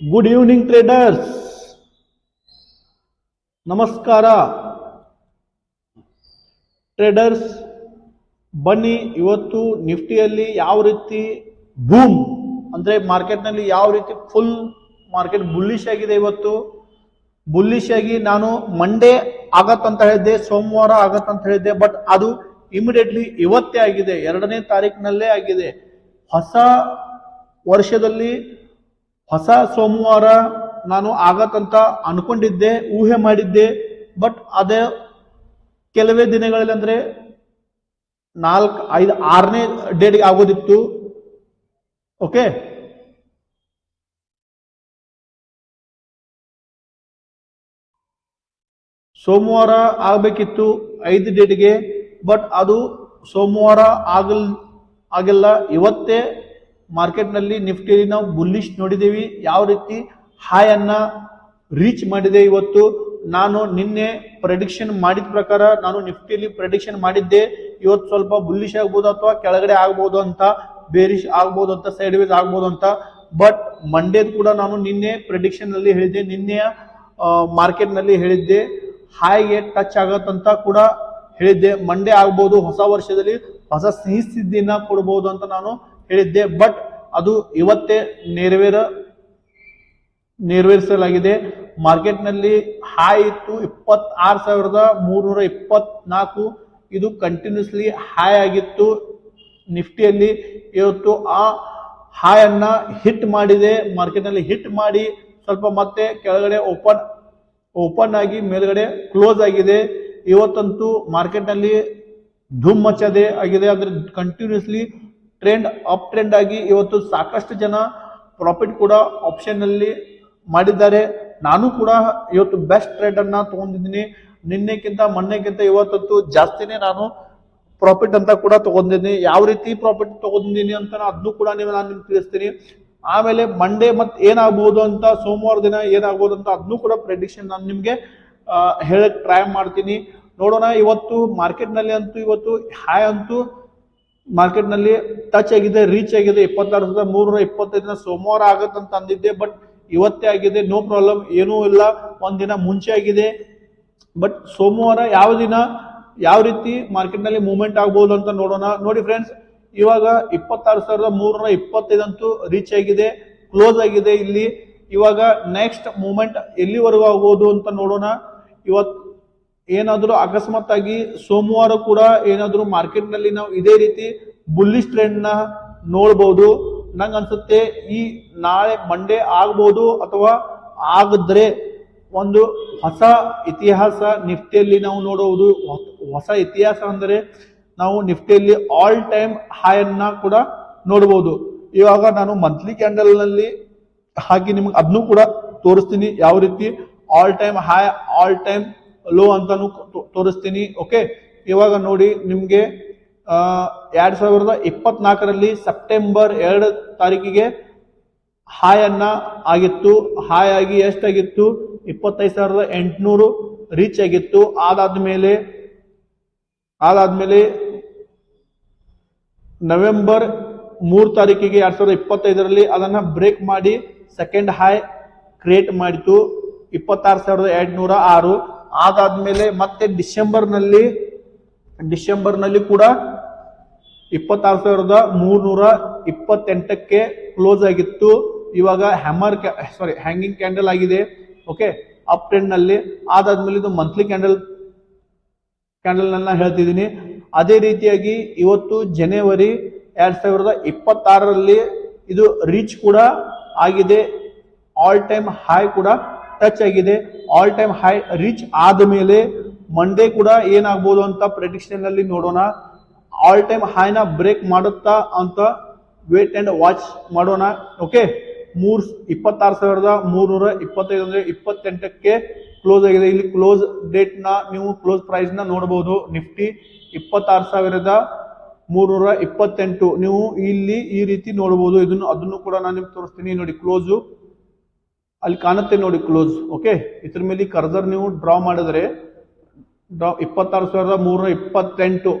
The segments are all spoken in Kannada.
ಗುಡ್ ಈವ್ನಿಂಗ್ ಟ್ರೇಡರ್ಸ್ ನಮಸ್ಕಾರ ಟ್ರೇಡರ್ಸ್ ಬನ್ನಿ, ಇವತ್ತು ನಿಫ್ಟಿಯಲ್ಲಿ ಯಾವ ರೀತಿ ಬೂಮ್ ಅಂದ್ರೆ ಮಾರ್ಕೆಟ್ನಲ್ಲಿ ಯಾವ ರೀತಿ ಫುಲ್ ಮಾರ್ಕೆಟ್ ಬುಲ್ಲಿಶ್ ಆಗಿದೆ ಇವತ್ತು? ಬುಲ್ಲಿಶ್ ಆಗಿ ನಾನು ಮಂಡೇ ಆಗತ್ತಂತ ಹೇಳಿದ್ದೆ, ಸೋಮವಾರ ಆಗತ್ತಂತ ಹೇಳಿದ್ದೆ ಬಟ್ ಅದು ಇಮಿಡಿಯೇಟ್ಲಿ ಇವತ್ತೇ ಆಗಿದೆ, ಎರಡನೇ ತಾರೀಕಿನಲ್ಲೇ ಆಗಿದೆ. ಹೊಸ ವರ್ಷದಲ್ಲಿ ಹೊಸ ಸೋಮವಾರ ನಾನು ಆಗತ್ತಂತ ಅನ್ಕೊಂಡಿದ್ದೆ, ಊಹೆ ಮಾಡಿದ್ದೆ ಬಟ್ ಅದೇ ಕೆಲವೇ ದಿನಗಳಲ್ಲಿ ಅಂದ್ರೆ ನಾಲ್ಕು, ಐದು, ಆರನೇ ಡೇಟ್ಗೆ ಆಗೋದಿತ್ತು. ಓಕೆ ಸೋಮವಾರ ಆಗಬೇಕಿತ್ತು ಐದು ಡೇಟ್ಗೆ ಬಟ್ ಅದು ಸೋಮವಾರ ಆಗಲ್, ಆಗಿಲ್ಲ, ಇವತ್ತೇ ಮಾರ್ಕೆಟ್ನಲ್ಲಿ ನಿಫ್ಟಿಯಲ್ಲಿ ನಾವು ಬುಲ್ಲಿಶ್ ನೋಡಿದ್ದೀವಿ. ಯಾವ ರೀತಿ ಹೈ ಅನ್ನ ರೀಚ್ ಮಾಡಿದೆ ಇವತ್ತು? ನಾನು ನಿನ್ನೆ ಪ್ರೆಡಿಕ್ಷನ್ ಮಾಡಿದ ಪ್ರಕಾರ ನಾನು ನಿಫ್ಟಿಯಲ್ಲಿ ಪ್ರೆಡಿಕ್ಷನ್ ಮಾಡಿದ್ದೆ. ಇವತ್ತು ಸ್ವಲ್ಪ ಬುಲ್ಲಿಶ್ ಆಗ್ಬೋದು ಅಥವಾ ಕೆಳಗಡೆ ಆಗ್ಬೋದು ಅಂತ ಬೇರಿಶ್ ಆಗ್ಬೋದು ಅಂತ ಸೈಡ್ ವೇಸ್ ಆಗ್ಬೋದು ಅಂತ. ಬಟ್ ಮಂಡೇದ್ ಕೂಡ ನಾನು ನಿನ್ನೆ ಪ್ರೆಡಿಕ್ಷನ್ನಲ್ಲಿ ಹೇಳಿದ್ದೆ. ನಿನ್ನೆಯ ಮಾರ್ಕೆಟ್ನಲ್ಲಿ ಹೇಳಿದ್ದೆ. ಹಾಯ್ಗೆ ಟಚ್ ಆಗತ್ತಂತ ಕೂಡ ಹೇಳಿದ್ದೆ. ಮಂಡೇ ಆಗ್ಬೋದು, ಹೊಸ ವರ್ಷದಲ್ಲಿ ಹೊಸ ಸಿಹಿ ಸಿದ್ಧಿನ ಕೊಡ್ಬೋದು ಅಂತ ನಾನು ಹೇಳಿದ್ದೆ. ಬಟ್ ಅದು ಇವತ್ತೇ ನೆರವೇರ, ನೆರವೇರಿಸಲಾಗಿದೆ. ಮಾರ್ಕೆಟ್ನಲ್ಲಿ ಹೈ ಇತ್ತು. ಇಪ್ಪತ್ತಾರು ಸಾವಿರದ ಮೂರ್ನೂರ ಇಪ್ಪತ್ನಾಲ್ಕು. ಇದು ಕಂಟಿನ್ಯೂಸ್ಲಿ ಹೈ ಆಗಿತ್ತು. ನಿಫ್ಟಿಯಲ್ಲಿ ಇವತ್ತು ಆ ಹಾಯನ್ನು ಹಿಟ್ ಮಾಡಿದೆ. ಮಾರ್ಕೆಟ್ನಲ್ಲಿ ಹಿಟ್ ಮಾಡಿ ಸ್ವಲ್ಪ ಮತ್ತೆ ಕೆಳಗಡೆ ಓಪನ್ ಓಪನ್ ಆಗಿ ಮೇಲ್ಗಡೆ ಕ್ಲೋಸ್ ಆಗಿದೆ. ಇವತ್ತಂತೂ ಮಾರ್ಕೆಟ್ನಲ್ಲಿ ಧೂಮ್ ಮಚ್ಚದೆ ಆಗಿದೆ. ಅಂದ್ರೆ ಕಂಟಿನ್ಯೂಸ್ಲಿ ಟ್ರೆಂಡ್ ಅಪ್ ಟ್ರೆಂಡ್ ಆಗಿ ಇವತ್ತು ಸಾಕಷ್ಟು ಜನ ಪ್ರಾಫಿಟ್ ಕೂಡ ಆಪ್ಷನ್ನಲ್ಲಿ ಮಾಡಿದ್ದಾರೆ. ನಾನು ಕೂಡ ಇವತ್ತು ಬೆಸ್ಟ್ ಟ್ರೇಡ್ ಅನ್ನ ತಗೊಂಡಿದ್ದೀನಿ. ನಿನ್ನೆಕ್ಕಿಂತ ಮೊನ್ನೆಕ್ಕಿಂತ ಇವತ್ತಂತೂ ಜಾಸ್ತಿನೇ ನಾನು ಪ್ರಾಫಿಟ್ ಅಂತ ಕೂಡ ತಗೊಂಡಿದ್ದೀನಿ. ಯಾವ ರೀತಿ ಪ್ರಾಫಿಟ್ ತಗೊಂಡಿದ್ದೀನಿ ಅಂತ ಅದನ್ನು ಕೂಡ ನೀವು ನಾನು ನಿಮ್ಗೆ ತಿಳಿಸ್ತೀನಿ. ಆಮೇಲೆ ಮಂಡೇ ಮತ್ತೆ ಏನಾಗ್ಬೋದು ಅಂತ ಸೋಮವಾರ ದಿನ ಏನಾಗ್ಬೋದು ಅಂತ ಅದನ್ನು ಕೂಡ ಪ್ರೆಡಿಕ್ಷನ್ ನಾನು ನಿಮಗೆ ಹೇಳಕ್ ಟ್ರೈ ಮಾಡ್ತೀನಿ. ನೋಡೋಣ, ಇವತ್ತು ಮಾರ್ಕೆಟ್ನಲ್ಲಿ ಅಂತೂ, ಇವತ್ತು ಹಾಯ್ ಅಂತೂ ಮಾರ್ಕೆಟ್ನಲ್ಲಿ ಟಚ್ ಆಗಿದೆ ರೀಚ್ ಆಗಿದೆ. ಇಪ್ಪತ್ತಾರು ಸಾವಿರದ ಮೂರ್ನೂರ ಇಪ್ಪತ್ತೈದನ ಸೋಮವಾರ ಆಗತ್ತಂತ ಅಂದಿದ್ದೆ ಬಟ್ ಇವತ್ತೇ ಆಗಿದೆ ನೋ ಪ್ರಾಬ್ಲಮ್ ಏನೂ ಇಲ್ಲ. ಒಂದಿನ ಮುಂಚೆ ಆಗಿದೆ. ಬಟ್ ಸೋಮವಾರ ಯಾವ ದಿನ, ಯಾವ ರೀತಿ ಮಾರ್ಕೆಟ್ನಲ್ಲಿ ಮೂವ್ಮೆಂಟ್ ಆಗ್ಬೋದು ಅಂತ ನೋಡೋಣ. ನೋಡಿ ಫ್ರೆಂಡ್ಸ್ ಇವಾಗ ಇಪ್ಪತ್ತಾರು ಸಾವಿರದ ಮೂರ್ನೂರ ಇಪ್ಪತ್ತೈದಂತೂ ರೀಚ್ ಆಗಿದೆ ಕ್ಲೋಸ್ ಆಗಿದೆ ಇಲ್ಲಿ. ಇವಾಗ ನೆಕ್ಸ್ಟ್ ಮೂಮೆಂಟ್ ಎಲ್ಲಿವರೆಗೂ ಆಗ್ಬೋದು ಅಂತ ನೋಡೋಣ. ಇವತ್ತು ಏನಾದರೂ ಅಕಸ್ಮಾತ್ ಆಗಿ ಸೋಮವಾರ ಕೂಡ ಏನಾದರೂ ಮಾರ್ಕೆಟ್ನಲ್ಲಿ ನಾವು ಇದೇ ರೀತಿ ಬುಲ್ಲಿಶ್ ಟ್ರೆಂಡ್ನ ನೋಡ್ಬೋದು. ನಂಗೆ ಅನ್ಸುತ್ತೆ ಈ ನಾಳೆ ಮಂಡೇ ಆಗ್ಬೋದು ಅಥವಾ ಆಗದ್ರೆ ಒಂದು ಹೊಸ ಇತಿಹಾಸ ನಿಫ್ಟಿಯಲ್ಲಿ ನಾವು ನೋಡುವುದು ಹೊಸ- ಹೊಸ ಇತಿಹಾಸ ಅಂದರೆ ನಾವು ನಿಫ್ಟಿಯಲ್ಲಿ ಆಲ್ ಟೈಮ್ ಹೈ ಅನ್ನ ಕೂಡ ನೋಡಬಹುದು ಇವಾಗ ನಾನು ಮಂತ್ಲಿ ಕ್ಯಾಂಡಲ್ನಲ್ಲಿ ಹಾಕಿ ನಿಮ್ಗೆ ಅದನ್ನು ಕೂಡ ತೋರಿಸ್ತೀನಿ. ಯಾವ ರೀತಿ all time high all time low ಅಂತಾನು ತೋರಿಸ್ತೀನಿ, ಓಕೆ? ಇವಾಗ ನೋಡಿ, ನಿಮಗೆ ಎರಡು ಸಾವಿರದ ಇಪ್ಪತ್ನಾಲ್ಕರಲ್ಲಿ ಸೆಪ್ಟೆಂಬರ್ ಎರಡು ತಾರೀಕಿಗೆ ಹಾಯ್ ಅನ್ನ ಆಗಿತ್ತು. ಹಾಯ್ ಆಗಿ ಎಷ್ಟಾಗಿತ್ತು? ಇಪ್ಪತ್ತೈದು ಸಾವಿರದ ಎಂಟುನೂರು ರೀಚ್ ಆಗಿತ್ತು. ಅದಾದ್ಮೇಲೆ ಅದಾದ್ಮೇಲೆ ನವೆಂಬರ್ ಮೂರು ತಾರೀಕಿಗೆ ಎರಡ್ ಸಾವಿರದ ಇಪ್ಪತ್ತೈದರಲ್ಲಿ ಅದನ್ನ ಬ್ರೇಕ್ ಮಾಡಿ ಸೆಕೆಂಡ್ ಹೈ ಕ್ರಿಯೇಟ್ ಮಾಡಿತು. ಇಪ್ಪತ್ತಾರು ಸಾವಿರದ ಎಂಟುನೂರ ಆರು. ಅದಾದ್ಮೇಲೆ ಮತ್ತೆ ಡಿಸೆಂಬರ್ನಲ್ಲಿ ಡಿಸೆಂಬರ್ನಲ್ಲಿ ಡಿಸೆಂಬರ್ನಲ್ಲಿ ಕೂಡ ಇಪ್ಪತ್ತಾರು ಸಾವಿರದ ಮೂರ್ನೂರ ಇಪ್ಪತ್ತೆಂಟಕ್ಕೆ ಕ್ಲೋಸ್ ಆಗಿತ್ತು. ಇವಾಗ ಹ್ಯಾಮರ್ ಸಾರಿ ಹ್ಯಾಂಗಿಂಗ್ ಕ್ಯಾಂಡಲ್ ಆಗಿದೆ. ಓಕೆ ಅಪ್ ಟ್ರೆಂಡ್ನಲ್ಲಿ, ಅದಾದ್ಮೇಲೆ ಇದು ಮಂತ್ಲಿ ಕ್ಯಾಂಡಲ್ ಕ್ಯಾಂಡಲ್ ನನ್ನ ಹೇಳ್ತಿದ್ದೀನಿ. ಅದೇ ರೀತಿಯಾಗಿ ಇವತ್ತು ಜನವರಿ ಎರಡ್ ಸಾವಿರದ ಇಪ್ಪತ್ತಾರರಲ್ಲಿ ಇದು ರೀಚ್ ಕೂಡ ಆಗಿದೆ. ಆಲ್ ಟೈಮ್ ಹೈ ಕೂಡ ಟಚ್ ಆಗಿದೆ ಆಲ್ ಟೈಮ್ ಹೈ ರೀಚ್ ಆದ ಮೇಲೆ ಮಂಡೇ ಕೂಡ ಏನಾಗ್ಬೋದು ಅಂತ ಪ್ರೆಡಿಕ್ಷನ್ ಅಲ್ಲಿ ನೋಡೋಣ. ಆಲ್ ಟೈಮ್ ಹೈನ ಬ್ರೇಕ್ ಮಾಡುತ್ತಾ ಅಂತ ವೇಟ್ ಅಂಡ್ ವಾಚ್ ಮಾಡೋಣ. ಓಕೆ ಮೂರ್ ಇಪ್ಪತ್ತಾರು ಸಾವಿರದ ಮೂರ್ನೂರ ಇಪ್ಪತ್ತೈದು ಅಂದ್ರೆ ಇಪ್ಪತ್ತೆಂಟಕ್ಕೆ ಕ್ಲೋಸ್ ಆಗಿದೆ. ಇಲ್ಲಿ ಕ್ಲೋಸ್ ಡೇಟ್ನ ನೀವು ಕ್ಲೋಸ್ ಪ್ರೈಸ್ನ ನೋಡಬಹುದು ನಿಫ್ಟಿ ಇಪ್ಪತ್ತಾರು ಸಾವಿರದ ಮೂರ್ನೂರ ಇಪ್ಪತ್ತೆಂಟು. ನೀವು ಇಲ್ಲಿ ಈ ರೀತಿ ನೋಡಬಹುದು ಇದನ್ನು, ಅದನ್ನು ಕೂಡ ನಾನು ನಿಮ್ಗೆ ತೋರಿಸ್ತೀನಿ. ನೋಡಿ ಕ್ಲೋಸು ಅಲ್ಲಿ ಕಾಣುತ್ತೆ ನೋಡಿ ಕ್ಲೋಸ್ ಓಕೆ ಇದ್ರ ಮೇಲೆ ಕರ್ಜರ್ ನೀವು ಡ್ರಾ ಮಾಡಿದ್ರೆ ಡ್ರಾ ಇಪ್ಪತ್ತಾರು ಸಾವಿರದ ಮೂರ್ನೂರ ಇಪ್ಪತ್ತೆಂಟು.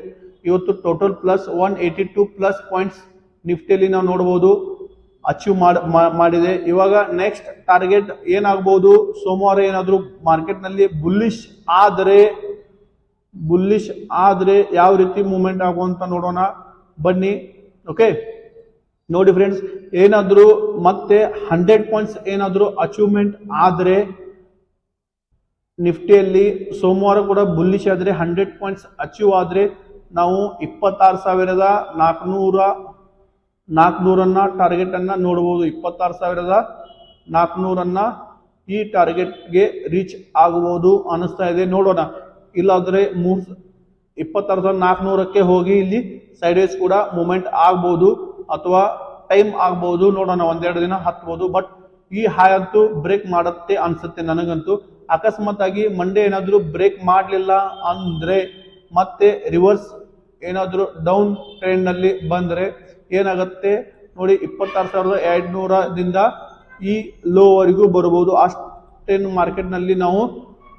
ಇವತ್ತು total plus one eighty two plus points ನಿಫ್ಟಿಯಲ್ಲಿ ನಾವು ನೋಡಬಹುದು ಅಚೀವ್ ಮಾಡಿದೆ. ಇವಾಗ ನೆಕ್ಸ್ಟ್ ಟಾರ್ಗೆಟ್ ಏನಾಗ್ಬೋದು? ಸೋಮವಾರ ಏನಾದರೂ ಮಾರ್ಕೆಟ್ನಲ್ಲಿ ಬುಲ್ಲಿಶ್ ಆದರೆ ಬುಲ್ಲಿಶ್ ಆದರೆ ಯಾವ ರೀತಿ ಮೂವ್ಮೆಂಟ್ ಆಗುವಂತ ನೋಡೋಣ. ಬನ್ನಿ ಓಕೆ ನೋಡಿ ಫ್ರೆಂಡ್ಸ್ ಏನಾದರೂ ಮತ್ತೆ ಹಂಡ್ರೆಡ್ ಪಾಯಿಂಟ್ಸ್ ಏನಾದರೂ ಅಚೀವ್ಮೆಂಟ್ ಆದರೆ ನಿಫ್ಟಿಯಲ್ಲಿ ಸೋಮವಾರ ಕೂಡ ಬುಲ್ಲಿಶ್ ಆದರೆ ಹಂಡ್ರೆಡ್ ಪಾಯಿಂಟ್ಸ್ ಅಚೀವ್ ಆದರೆ ನಾವು ಇಪ್ಪತ್ತಾರು ಸಾವಿರದ ನಾಲ್ಕುನೂರ ನಾಲ್ಕುನೂರನ್ನ ಟಾರ್ಗೆಟ್ ನೋಡ್ಬೋದು. ಇಪ್ಪತ್ತಾರು ಸಾವಿರದ ನಾಲ್ಕುನೂರನ್ನು ಈ ಟಾರ್ಗೆಟ್ಗೆ ರೀಚ್ ಆಗಬಹುದು ಅನ್ನಿಸ್ತಾ ಇದೆ. ನೋಡೋಣ. ಇಲ್ಲಾದ್ರೆ ಮೂರ್, ಇಪ್ಪತ್ತಾರು ಸಾವಿರದ ನಾಲ್ಕುನೂರಕ್ಕೆ ಹೋಗಿ ಇಲ್ಲಿ ಸೈಡ್ ವೇಸ್ ಕೂಡ ಮೂಮೆಂಟ್ ಆಗ್ಬೋದು. ಅಥವಾ ಟೈಮ್ ಆಗ್ಬೋದು, ನೋಡೋಣ, ಒಂದೆರಡು ದಿನ ಹತ್ಬೋದು ಬಟ್ ಈ ಹಾಯ್ ಅಂತೂ ಬ್ರೇಕ್ ಮಾಡುತ್ತೆ ಅನ್ಸುತ್ತೆ ನನಗಂತೂ. ಅಕಸ್ಮಾತ್ ಆಗಿ ಮಂಡೇ ಏನಾದರೂ ಬ್ರೇಕ್ ಮಾಡಲಿಲ್ಲ ಅಂದ್ರೆ ಮತ್ತೆ ರಿವರ್ಸ್ ಏನಾದರೂ ಡೌನ್ ಟ್ರೆಂಡ್ನಲ್ಲಿ ಬಂದ್ರೆ ಏನಾಗುತ್ತೆ? ನೋಡಿ, ಇಪ್ಪತ್ತಾರು ಸಾವಿರದ ಎರಡುನೂರದಿಂದ ಈ ಲೋವರೆಗೂ ಬರಬಹುದು ಅಷ್ಟೇನು ಮಾರ್ಕೆಟ್ನಲ್ಲಿ ನಾವು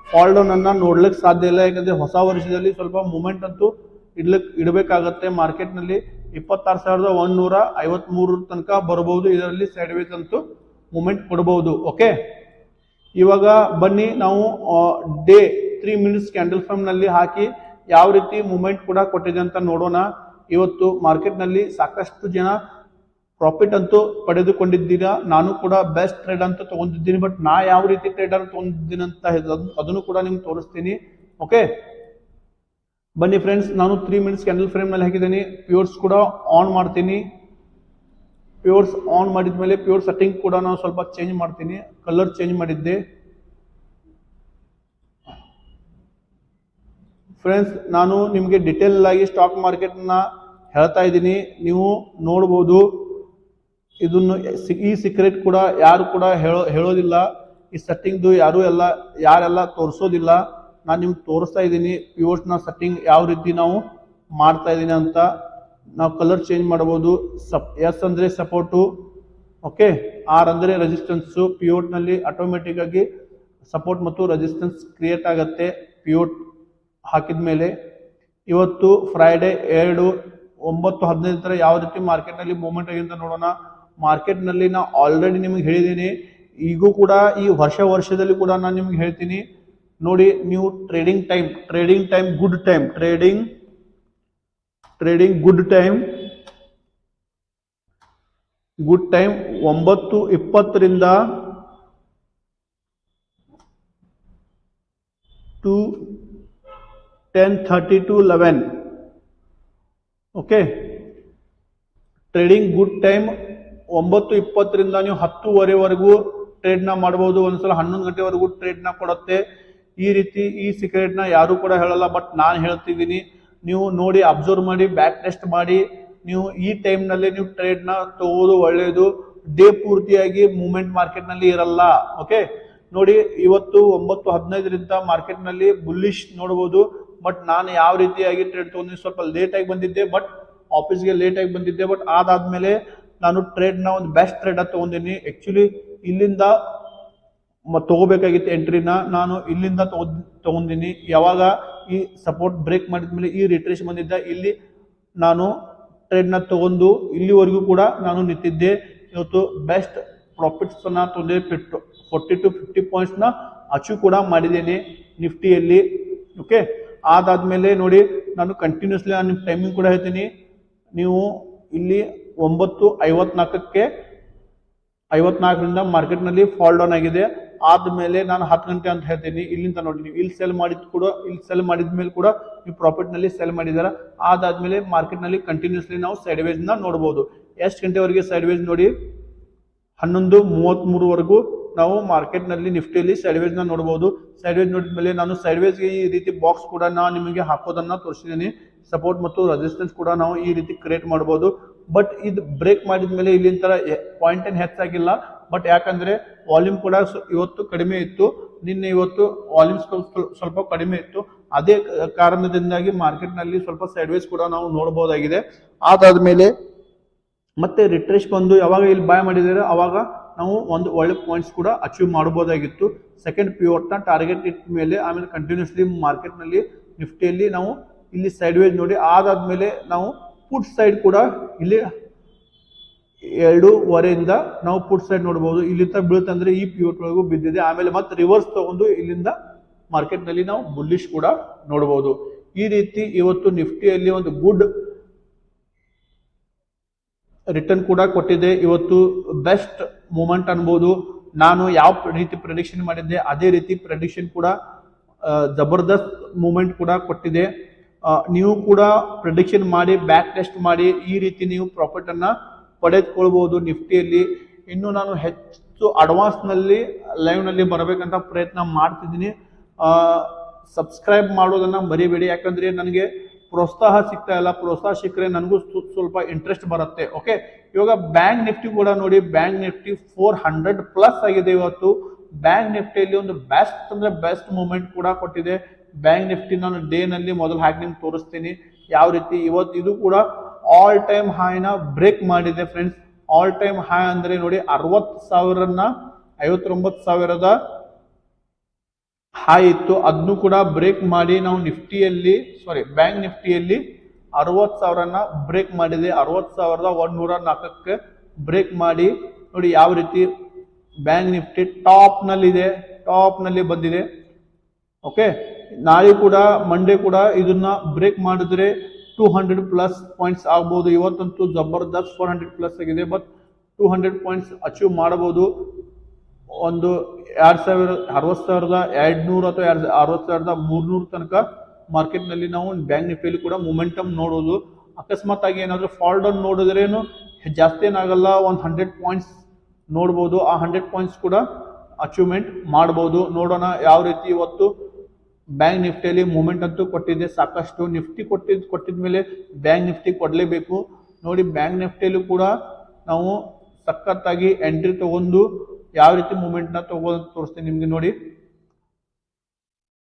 ಫಾಲ್ ಡೌನ್ ಅನ್ನ ನೋಡ್ಲಿಕ್ಕೆ ಸಾಧ್ಯ ಇಲ್ಲ. ಯಾಕಂದ್ರೆ ಹೊಸ ವರ್ಷದಲ್ಲಿ ಸ್ವಲ್ಪ ಮೂಮೆಂಟ್ ಅಂತೂ ಇಡ್ಲಿಕ್, ಇಡಬೇಕಾಗತ್ತೆ ಮಾರ್ಕೆಟ್ನಲ್ಲಿ ಇಪ್ಪತ್ತಾರು ಸಾವಿರದ ಒಂದೂರ ಐವತ್ಮೂರು ತನಕ ಬರಬಹುದು. ಇದರಲ್ಲಿ ಸೈಡ್ ವೇಸ್ ಅಂತೂ ಮೂಮೆಂಟ್ ಕೊಡಬಹುದು. ಓಕೆ ಇವಾಗ ಬನ್ನಿ, ನಾವು ಡೇ ತ್ರೀ ಮಿನಿಟ್ಸ್ ಕ್ಯಾಂಡಲ್ ಫ್ರಮ್ನಲ್ಲಿ ಹಾಕಿ ಯಾವ ರೀತಿ ಮೂಮೆಂಟ್ ಕೂಡ ಕೊಟ್ಟಿದೆ ಅಂತ ನೋಡೋಣ. ಇವತ್ತು ಮಾರ್ಕೆಟ್ನಲ್ಲಿ ಸಾಕಷ್ಟು ಜನ ಪ್ರಾಫಿಟ್ ಅಂತೂ ಪಡೆದುಕೊಂಡಿದ್ದೀರಾ? ನಾನು ಕೂಡ ಬೆಸ್ಟ್ ಟ್ರೇಡ್ ಅಂತ ತಗೊಂಡಿದ್ದೀನಿ ಬಟ್ ನಾ ಯಾವ ರೀತಿ ಟ್ರೇಡರ್ ತಗೊಂಡಿದ್ದೀನಿ ಅಂತ ಅದನ್ನು ಕೂಡ ನಿಮ್ಗೆ ತೋರಿಸ್ತೀನಿ. ಓಕೆ ಬನ್ನಿ ಫ್ರೆಂಡ್ಸ್ ನಾನು ತ್ರೀ ಮಿನಿಟ್ಸ್ ಕ್ಯಾಂಡಲ್ ಫ್ರೇಮ್ನಲ್ಲಿ ಹಾಕಿದ್ದೀನಿ. ಪ್ಯೂರ್ಸ್ ಕೂಡ ಆನ್ ಮಾಡ್ತೀನಿ. ಪ್ಯೂರ್ಸ್ ಆನ್ ಮಾಡಿದ ಮೇಲೆ ಪ್ಯೂರ್ ಸೆಟ್ಟಿಂಗ್ ಕೂಡ ನಾನು ಸ್ವಲ್ಪ ಚೇಂಜ್ ಮಾಡ್ತೀನಿ. ಕಲರ್ ಚೇಂಜ್ ಮಾಡಿದ್ದೆ. ಫ್ರೆಂಡ್ಸ್ ನಾನು ನಿಮಗೆ ಡಿಟೇಲ್ ಆಗಿ ಸ್ಟಾಕ್ ಮಾರ್ಕೆಟ್ನ ಹೇಳ್ತಾ ಇದ್ದೀನಿ. ನೀವು ನೋಡ್ಬೋದು. ಇದನ್ನು ಈ ಸೀಕ್ರೆಟ್ ಕೂಡ ಯಾರು ಕೂಡ ಹೇಳೋ, ಹೇಳೋದಿಲ್ಲ. ಈ ಸೆಟ್ಟಿಂಗ್ದು ಯಾರು ಎಲ್ಲ, ಯಾರೆಲ್ಲ ತೋರಿಸೋದಿಲ್ಲ. ನಾನು ನಿಮ್ಗೆ ತೋರಿಸ್ತಾ ಇದ್ದೀನಿ ಪ್ಯೂರ್ಸ್ನ ಸೆಟ್ಟಿಂಗ್ ಯಾವ ರೀತಿ ನಾವು ಮಾಡ್ತಾ ಇದ್ದೀನಿ ಅಂತ. ನಾವು ಕಲರ್ ಚೇಂಜ್ ಮಾಡ್ಬೋದು ಸಪ್ ಎಸ್ ಅಂದರೆ ಸಪೋರ್ಟು ಓಕೆ ಆರ್ ಅಂದರೆ ರೆಸಿಸ್ಟೆನ್ಸು ಪಿಯೋಟ್ನಲ್ಲಿ ಆಟೋಮೆಟಿಕ್ ಆಗಿ ಸಪೋರ್ಟ್ ಮತ್ತು ರೆಸಿಸ್ಟೆನ್ಸ್ ಕ್ರಿಯೇಟ್ ಆಗುತ್ತೆ ಪಿಯೋಟ್ ಹಾಕಿದ ಮೇಲೆ. ಇವತ್ತು ಫ್ರೈಡೆ ಎರಡು, ಒಂಬತ್ತು, ಹದಿನೈದು ಥರ ಯಾವ ರೀತಿ ಮಾರ್ಕೆಟ್ನಲ್ಲಿ ಮೂವ್ಮೆಂಟ್ ಆಗಿದೆ ಅಂತ ನೋಡೋಣ. ಮಾರ್ಕೆಟ್ನಲ್ಲಿ ನಾ ಆಲ್ರೆಡಿ ನಿಮಗೆ ಹೇಳಿದ್ದೀನಿ. ಈಗೂ ಕೂಡ ಈ ವರ್ಷ ವರ್ಷದಲ್ಲಿ ಕೂಡ ನಾನು ನಿಮ್ಗೆ ಹೇಳ್ತೀನಿ. ನೋಡಿ ನೀವು trading time trading time good time trading trading good time good time ಒಂಬತ್ತು ಇಪ್ಪತ್ತರಿಂದ to ten thirty to eleven okay trading good time ಒಂಬತ್ತು ಇಪ್ಪತ್ತರಿಂದ ನೀವು ಹತ್ತುವರೆವರೆಗೂ ಟ್ರೇಡ್ನ ಮಾಡ್ಬೋದು. ಒಂದ್ಸಲ ಹನ್ನೊಂದು ಗಂಟೆವರೆಗೂ ಟ್ರೇಡ್ನ ಕೊಡುತ್ತೆ. ಈ ರೀತಿ ಈ ಸೀಕ್ರೆಟ್ನ ಯಾರು ಕೂಡ ಹೇಳಲ್ಲ ಬಟ್ ನಾನು ಹೇಳ್ತಿದ್ದೀನಿ, ನೀವು ನೋಡಿ ಅಬ್ಸರ್ವ್ ಮಾಡಿ ಬ್ಯಾಕ್ ಟೆಸ್ಟ್ ಮಾಡಿ, ನೀವು ಈ ಟೈಮ್ನಲ್ಲಿ ನೀವು ಟ್ರೇಡ್ನ ತಗೋದು ಒಳ್ಳೆಯದು ಡೇ ಪೂರ್ತಿಯಾಗಿ ಮೂವ್ಮೆಂಟ್ ಮಾರ್ಕೆಟ್ನಲ್ಲಿ ಇರಲ್ಲ ಓಕೆ ನೋಡಿ, ಇವತ್ತು ಒಂಬತ್ತು ಹದಿನೈದರಿಂದ ಮಾರ್ಕೆಟ್ನಲ್ಲಿ ಬುಲ್ಲಿಶ್ ನೋಡ್ಬೋದು ಬಟ್ ನಾನು ಯಾವ ರೀತಿಯಾಗಿ ಟ್ರೇಡ್ ತೊಗೊಂಡು ಸ್ವಲ್ಪ ಲೇಟಾಗಿ ಬಂದಿದ್ದೆ ಬಟ್ ಆಫೀಸ್ಗೆ ಲೇಟಾಗಿ ಬಂದಿದ್ದೆ ಬಟ್ ಅದಾದ್ಮೇಲೆ ನಾನು ಟ್ರೇಡ್ನ ಒಂದು ಬೆಸ್ಟ್ ಟ್ರೇಡ್ ತೊಗೊಂಡಿನಿ ಆಕ್ಚುಲಿ ಇಲ್ಲಿಂದ ತಗೋಬೇಕಾಗಿತ್ತು ಎಂಟ್ರಿನ, ನಾನು ಇಲ್ಲಿಂದ ತಗೋ, ತಗೊಂಡಿನಿ. ಯಾವಾಗ ಈ ಸಪೋರ್ಟ್ ಬ್ರೇಕ್ ಮಾಡಿದ್ಮೇಲೆ ಈ ರಿಟ್ರೇಷನ್ ಬಂದಿದ್ದ, ಇಲ್ಲಿ ನಾನು ಟ್ರೇಡ್ನ ತಗೊಂಡು ಇಲ್ಲಿವರೆಗೂ ಕೂಡ ನಾನು ನಿಂತಿದ್ದೆ. ಇವತ್ತು ಬೆಸ್ಟ್ ಪ್ರಾಫಿಟ್ಸ್ ಅನ್ನ ತೊಂದರೆ ಬಿಟ್ಟು ಫೋರ್ಟಿ ಟು ಫಿಫ್ಟಿ ಪಾಯಿಂಟ್ಸ್ನ ಅಚೀವ್ ಕೂಡ ಮಾಡಿದ್ದೇನೆ ನಿಫ್ಟಿಯಲ್ಲಿ. ಓಕೆ ಅದಾದ್ಮೇಲೆ ನೋಡಿ, ನಾನು ಕಂಟಿನ್ಯೂಸ್ಲಿ ನಾನು ಟೈಮಿಂಗ್ ಕೂಡ ಹೇಳ್ತೀನಿ. ನೀವು ಇಲ್ಲಿ ಒಂಬತ್ತು ಐವತ್ನಾಲ್ಕಕ್ಕೆ ಐವತ್ನಾಲ್ಕರಿಂದ ಮಾರ್ಕೆಟ್ನಲ್ಲಿ ಫಾಲ್ ಡೌನ್ ಆಗಿದೆ. ಆದ್ಮೇಲೆ ನಾನು ಹತ್ತು ಗಂಟೆ ಅಂತ ಹೇಳ್ತೀನಿ. ಇಲ್ಲಿಂದ ನೋಡಿ, ನೀವು ಇಲ್ಲಿ ಸೆಲ್ ಮಾಡಿದ್ ಕೂಡ, ಇಲ್ಲಿ ಸೆಲ್ ಮಾಡಿದ ಮೇಲೆ ಕೂಡ ನೀವು ಪ್ರಾಫಿಟ್ನಲ್ಲಿ ಸೆಲ್ ಮಾಡಿದಾರ ಮಾರ್ಕೆಟ್ನಲ್ಲಿ ಕಂಟಿನ್ಯೂಸ್ಲಿ ನಾವು ಸೈಡ್ ವೇಸ್ನ ನೋಡ್ಬೋದು. ಎಷ್ಟು ಗಂಟೆವರೆಗೆ ಸೈಡ್ ವೇಸ್ ನೋಡಿ? ಹನ್ನೊಂದು ಮೂವತ್ತ್ಮೂರುವರೆಗೂ ನಾವು ಮಾರ್ಕೆಟ್ನಲ್ಲಿ ನಿಫ್ಟಿಯಲ್ಲಿ ಸೈಡ್ ವೇಸ್ನ ನೋಡ್ಬೋದು. ಸೈಡ್ ವೇಸ್ ನೋಡಿದ ಮೇಲೆ ನಾನು ಸೈಡ್ ವೇಸ್ಗೆ ಈ ರೀತಿ ಬಾಕ್ಸ್ ಕೂಡ ನಾನು ನಿಮಗೆ ಹಾಕೋದನ್ನ ತೋರಿಸಿದ್ದೀನಿ. ಸಪೋರ್ಟ್ ಮತ್ತು ರೆಸಿಸ್ಟೆನ್ಸ್ ಕೂಡ ನಾವು ಈ ರೀತಿ ಕ್ರಿಯೇಟ್ ಮಾಡಬಹುದು ಬಟ್ ಇದು ಬ್ರೇಕ್ ಮಾಡಿದ ಮೇಲೆ ಇಲ್ಲಿನ ಪಾಯಿಂಟ್ ಏನು ಹೆಚ್ಚಾಗಿಲ್ಲ. ಬಟ್ ಯಾಕಂದ್ರೆ ವಾಲ್ಯೂಮ್ ಕೂಡ ಇವತ್ತು ಕಡಿಮೆ ಇತ್ತು. ನಿನ್ನೆ ಇವತ್ತು ವಾಲ್ಯೂಮ್ ಸ್ವಲ್ಪ ಕಡಿಮೆ ಇತ್ತು. ಅದೇ ಕಾರಣದಿಂದಾಗಿ ಮಾರ್ಕೆಟ್ನಲ್ಲಿ ಸ್ವಲ್ಪ ಸೈಡ್ ವೇಸ್ ಕೂಡ ನಾವು ನೋಡಬಹುದಾಗಿದೆ. ಅದಾದ್ಮೇಲೆ ಮತ್ತೆ ರಿಟ್ರೆಸ್ ಬಂದು ಯಾವಾಗ ಇಲ್ಲಿ ಬಾಯ್ ಮಾಡಿದರೆ ಅವಾಗ ನಾವು ಒಂದು ಒಳ್ಳೆ ಪಾಯಿಂಟ್ಸ್ ಕೂಡ ಅಚೀವ್ ಮಾಡಬಹುದಾಗಿತ್ತು. ಸೆಕೆಂಡ್ ಪ್ಯೂರ್ನ ಟಾರ್ಗೆಟ್ ಇಟ್ಟ ಮೇಲೆ, ಆಮೇಲೆ ಕಂಟಿನ್ಯೂಸ್ಲಿ ಮಾರ್ಕೆಟ್ನಲ್ಲಿ ನಿಫ್ಟಿಯಲ್ಲಿ ನಾವು ಇಲ್ಲಿ ಸೈಡ್ ನೋಡಿ ನೋಡಿ ಅದಾದ್ಮೇಲೆ ನಾವು ಪುಟ್ ಸೈಡ್ ಕೂಡ ಇಲ್ಲಿ ಎರಡೂವರೆಯಿಂದ ನಾವು ಪುಟ್ ಸೈಡ್ ನೋಡಬಹುದು ಇಲ್ಲಿಂದ ಬೀಳ್ತಂದ್ರೆ ಈ ಪಿವಟ್ ಒಳಗೂ ಬಿದ್ದಿದೆ. ಆಮೇಲೆ ಮತ್ತೆ ರಿವರ್ಸ್ ತಗೊಂಡು ಇಲ್ಲಿಂದ ಮಾರ್ಕೆಟ್ನಲ್ಲಿ ನಾವು ಬುಲ್ಲಿಶ್ ಕೂಡ ನೋಡಬಹುದು ಈ ರೀತಿ ಇವತ್ತು ನಿಫ್ಟಿಯಲ್ಲಿ ಒಂದು ಗುಡ್ ರಿಟರ್ನ್ ಕೂಡ ಕೊಟ್ಟಿದೆ. ಇವತ್ತು ಬೆಸ್ಟ್ ಮೂಮೆಂಟ್ ಅನ್ಬೋದು. ನಾನು ಯಾವ ರೀತಿ ಪ್ರೆಡಿಕ್ಷನ್ ಮಾಡಿದ್ದೆ, ಅದೇ ರೀತಿ ಪ್ರೆಡಿಕ್ಷನ್ ಕೂಡ ಜಬರ್ದಸ್ತ್ ಮೂಮೆಂಟ್ ಕೂಡ ಕೊಟ್ಟಿದೆ. ನೀವು ಕೂಡ ಪ್ರೆಡಿಕ್ಷನ್ ಮಾಡಿ ಬ್ಯಾಕ್ ಟೆಸ್ಟ್ ಮಾಡಿ, ಈ ರೀತಿ ನೀವು ಪ್ರಾಫಿಟ್ ಅನ್ನ ಪಡೆದುಕೊಳ್ಬಹುದು ನಿಫ್ಟಿಯಲ್ಲಿ. ಇನ್ನು ನಾನು ಹೆಚ್ಚು ಅಡ್ವಾನ್ಸ್ನಲ್ಲಿ ಲೈವ್ನಲ್ಲಿ ಬರಬೇಕಂತ ಪ್ರಯತ್ನ ಮಾಡ್ತಿದ್ದೀನಿ. ಸಬ್ಸ್ಕ್ರೈಬ್ ಮಾಡೋದನ್ನ ಮರಿಬೇಡಿ. ಯಾಕಂದ್ರೆ ನನಗೆ ಪ್ರೋತ್ಸಾಹ ಸಿಗ್ತಾ ಇಲ್ಲ. ಪ್ರೋತ್ಸಾಹ ಸಿಕ್ಕರೆ ನನಗೂ ಸ್ವ- ಸ್ವಲ್ಪ ಇಂಟ್ರೆಸ್ಟ್ ಬರುತ್ತೆ. ಓಕೆ ಇವಾಗ ಬ್ಯಾಂಕ್ ನಿಫ್ಟಿ ಕೂಡ ನೋಡಿ bank Nifty four hundred plus ಆಗಿದೆ ಇವತ್ತು. ಬ್ಯಾಂಕ್ ನಿಫ್ಟಿಯಲ್ಲಿ ಒಂದು ಬೆಸ್ಟ್ ಅಂದ್ರೆ ಬೆಸ್ಟ್ ಮೂಮೆಂಟ್ ಕೂಡ ಕೊಟ್ಟಿದೆ. ಬ್ಯಾಂಕ್ ನಿಫ್ಟಿ ನಾನು ಡೇ ನಲ್ಲಿ ಮೊದಲು ಹಾಕಿ ನಿಮ್ಗೆ ತೋರಿಸ್ತೀನಿ. ಯಾವ ರೀತಿ ಇವತ್ತು ಇದು ಕೂಡ ಆಲ್ ಟೈಮ್ ಹೈನ ಬ್ರೇಕ್ ಮಾಡಿದೆ ಫ್ರೆಂಡ್ಸ್ ಆಲ್ ಟೈಮ್ ಹೈ ಅಂದ್ರೆ ನೋಡಿ ಅರವತ್ತು ಸಾವಿರನ ಐವತ್ತೊಂಬತ್ತು ಸಾವಿರದ ಹೈ ಇತ್ತು. ಅದನ್ನು ಕೂಡ ಬ್ರೇಕ್ ಮಾಡಿ ನಾವು ನಿಫ್ಟಿಯಲ್ಲಿ ಸಾರಿ ಬ್ಯಾಂಕ್ ನಿಫ್ಟಿಯಲ್ಲಿ ಅರವತ್ತು ಸಾವಿರನ ಬ್ರೇಕ್ ಮಾಡಿದೆ. ಅರವತ್ತು ಸಾವಿರದ ಒಂದೂರ ನಾಲ್ಕಕ್ಕೆ ಬ್ರೇಕ್ ಮಾಡಿ. ನೋಡಿ ಯಾವ ರೀತಿ ಬ್ಯಾಂಕ್ ನಿಫ್ಟಿ ಟಾಪ್ ಟಾಪ್ನಲ್ಲಿ ಟಾಪ್ನಲ್ಲಿ ಬಂದಿದೆ. ಓಕೆ ನಾಳೆ ಕೂಡ ಮಂಡೇ ಕೂಡ ಇದನ್ನ ಬ್ರೇಕ್ ಮಾಡಿದ್ರೆ ಟೂ ಹಂಡ್ರೆಡ್ ಪ್ಲಸ್ ಪಾಯಿಂಟ್ಸ್ ಆಗ್ಬೋದು. ಇವತ್ತಂತೂ ಜಬರ್ದಸ್ತ್ ಫೋರ್ ಹಂಡ್ರೆಡ್ ಪ್ಲಸ್ ಆಗಿದೆ. But two hundred points achieve ಮಾಡಬಹುದು. ಒಂದು ಎರಡ್ ಸಾವಿರ, ಅರವತ್ತು ಸಾವಿರದ ಎರಡ್ ನೂರು ಅಥವಾ ಎರಡ್ ಅರವತ್ತು ಸಾವಿರದ ಮೂರ್ನೂರು ತನಕ ಮಾರ್ಕೆಟ್ನಲ್ಲಿ ನಾವು ಬ್ಯಾಂಕ್ ನಿಫ್ಟಿಯಲ್ಲಿ ಕೂಡ ಮೊಮೆಂಟಮ್ ನೋಡೋದು. ಅಕಸ್ಮಾತ್ ಆಗಿ ಏನಾದ್ರು ಫಾಲ್ ಡೌನ್ ನೋಡಿದ್ರೇನು ಜಾಸ್ತಿ ಏನಾಗಲ್ಲ ಒಂದು ಹಂಡ್ರೆಡ್ ಪಾಯಿಂಟ್ಸ್ ನೋಡ್ಬೋದು. ಆ ಹಂಡ್ರೆಡ್ ಪಾಯಿಂಟ್ಸ್ ಕೂಡ ಅಚೀವ್ಮೆಂಟ್ ಮಾಡ್ಬೋದು. ನೋಡೋಣ ಯಾವ ರೀತಿ ಇವತ್ತು ಬ್ಯಾಂಕ್ ನಿಫ್ಟಿಯಲ್ಲಿ ಮೂಮೆಂಟ್ ಅಂತೂ ಕೊಟ್ಟಿದೆ ಸಾಕಷ್ಟು ನಿಫ್ಟಿ ಕೊಟ್ಟಿದ್ದು ಕೊಟ್ಟಿದ ಮೇಲೆ ಬ್ಯಾಂಕ್ ನಿಫ್ಟಿ ಕೊಡಲೇಬೇಕು. ನೋಡಿ, ಬ್ಯಾಂಕ್ ನಿಫ್ಟಿಯಲ್ಲೂ ಕೂಡ ನಾವು ಸಖತ್ತಾಗಿ ಎಂಟ್ರಿ ತಗೊಂಡು ಯಾವ ರೀತಿ ಮೂಮೆಂಟ್ನ ತಗೋ, ತೋರಿಸ್ತೀನಿ ನಿಮಗೆ ನೋಡಿ.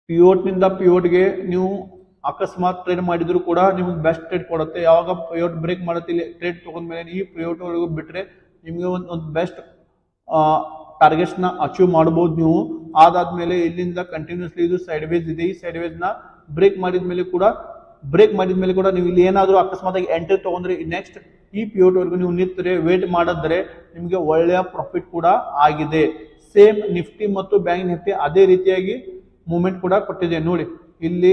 ಪಿಯೋಟ್ನಿಂದ ಪಿಯೋಟ್ಗೆ ನೀವು ಅಕಸ್ಮಾತ್ ಟ್ರೇಡ್ ಮಾಡಿದ್ರು ಕೂಡ ನಿಮ್ಗೆ ಬೆಸ್ಟ್ ಟ್ರೇಡ್ ಕೊಡುತ್ತೆ. ಯಾವಾಗ ಪಿಯೋಟ್ ಬ್ರೇಕ್ ಮಾಡುತ್ತೆ ಇಲ್ಲಿ ಟ್ರೇಡ್ ತಗೊಂಡ್ಮೇಲೆ ಈ ಪಿಯೋಟ್ ವರೆಗೂ ಬಿಟ್ರೆ ನಿಮಗೆ ಒಂದು ಒಂದು ಬೆಸ್ಟ್ ಟಾರ್ಗೆಟ್ಸ್ನ ಅಚೀವ್ ಮಾಡ್ಬೋದು ನೀವು. ಅದಾದ್ಮೇಲೆ ಇಲ್ಲಿಂದ ಕಂಟಿನ್ಯೂಸ್ಲಿ ಇದು ಸೈಡ್ ವೇಸ್ ಇದೆ. ಈ ಸೈಡ್ ವೇಸ್ನ ಬ್ರೇಕ್ ಮಾಡಿದ ಮೇಲೆ ಕೂಡ ಬ್ರೇಕ್ ಮಾಡಿದ ಮೇಲೆ ಕೂಡ ನೀವು ಇಲ್ಲಿ ಏನಾದರೂ ಅಕಸ್ಮಾತ್ ಎಂಟ್ರಿ ತಗೊಂಡ್ರೆ ನೆಕ್ಸ್ಟ್ ಈ ಪಿಯೋಟ್ವರೆಗೂ ನೀವು ನಿಂತರೆ ವೇಟ್ ಮಾಡಿದ್ರೆ ನಿಮಗೆ ಒಳ್ಳೆಯ ಪ್ರಾಫಿಟ್ ಕೂಡ ಆಗಿದೆ. ಸೇಮ್ ನಿಫ್ಟಿ ಮತ್ತು ಬ್ಯಾಂಕ್ ನಿಫ್ಟಿ ಅದೇ ರೀತಿಯಾಗಿ ಮೂಮೆಂಟ್ ಕೂಡ ಕೊಟ್ಟಿದೆ. ನೋಡಿ, ಇಲ್ಲಿ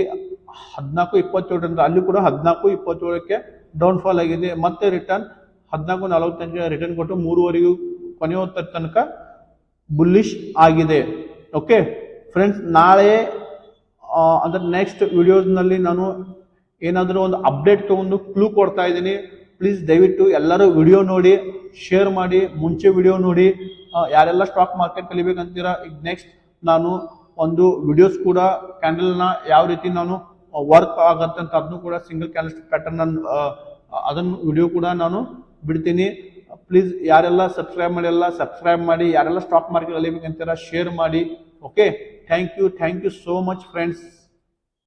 ಹದಿನಾಲ್ಕು ಇಪ್ಪತ್ತೇಳರಿಂದ, ಅಲ್ಲಿ ಕೂಡ ಹದಿನಾಲ್ಕು ಇಪ್ಪತ್ತೇಳಕ್ಕೆ ಡೌನ್ ಫಾಲ್ ಆಗಿದೆ. ಮತ್ತೆ ರಿಟರ್ನ್ ಹದಿನಾಲ್ಕು ನಲವತ್ತೆಂಟು ರಿಟರ್ನ್ ಕೊಟ್ಟು ಮೂರುವರೆಗೂ ಕೊನೆಯ ತನಕ ಬುಲ್ಲಿಶ್ ಆಗಿದೆ. ಓಕೆ ಫ್ರೆಂಡ್ಸ್ ನಾಳೆ ಅಂದರೆ ನೆಕ್ಸ್ಟ್ ವಿಡಿಯೋಸ್ನಲ್ಲಿ ನಾನು ಏನಾದರೂ ಒಂದು ಅಪ್ಡೇಟ್ ತಗೊಂಡು ಕ್ಲೂ ಕೊಡ್ತಾ ಇದ್ದೀನಿ. ಪ್ಲೀಸ್ ದಯವಿಟ್ಟು ಎಲ್ಲರೂ ವಿಡಿಯೋ ನೋಡಿ ಶೇರ್ ಮಾಡಿ, ಮುಂಚೆ ವಿಡಿಯೋ ನೋಡಿ. ಯಾರೆಲ್ಲ ಸ್ಟಾಕ್ ಮಾರ್ಕೆಟ್ ಕಲಿಬೇಕಂತೀರಾ, ಈಗ ನೆಕ್ಸ್ಟ್ ನಾನು ಒಂದು ವಿಡಿಯೋಸ್ ಕೂಡ ಕ್ಯಾಂಡಲ್ನ ಯಾವ ರೀತಿ ನಾನು ವರ್ಕ್ ಆಗತ್ತೆ ಅಂತ ಅದನ್ನು ಕೂಡ ಸಿಂಗಲ್ ಕ್ಯಾಂಡಲ್ ಪ್ಯಾಟರ್ನ್ ಅದನ್ನು ವಿಡಿಯೋ ಕೂಡ ನಾನು ಬಿಡ್ತೀನಿ. ಪ್ಲೀಸ್ ಯಾರೆಲ್ಲ ಸಬ್ಸ್ಕ್ರೈಬ್ ಮಾಡಿಲ್ಲ ಸಬ್ಸ್ಕ್ರೈಬ್ ಮಾಡಿ, ಯಾರೆಲ್ಲ ಸ್ಟಾಕ್ ಮಾರ್ಕೆಟ್ ಕಲಿಬೇಕಂತೀರಾ ಶೇರ್ ಮಾಡಿ. Okay thank you thank you so much friends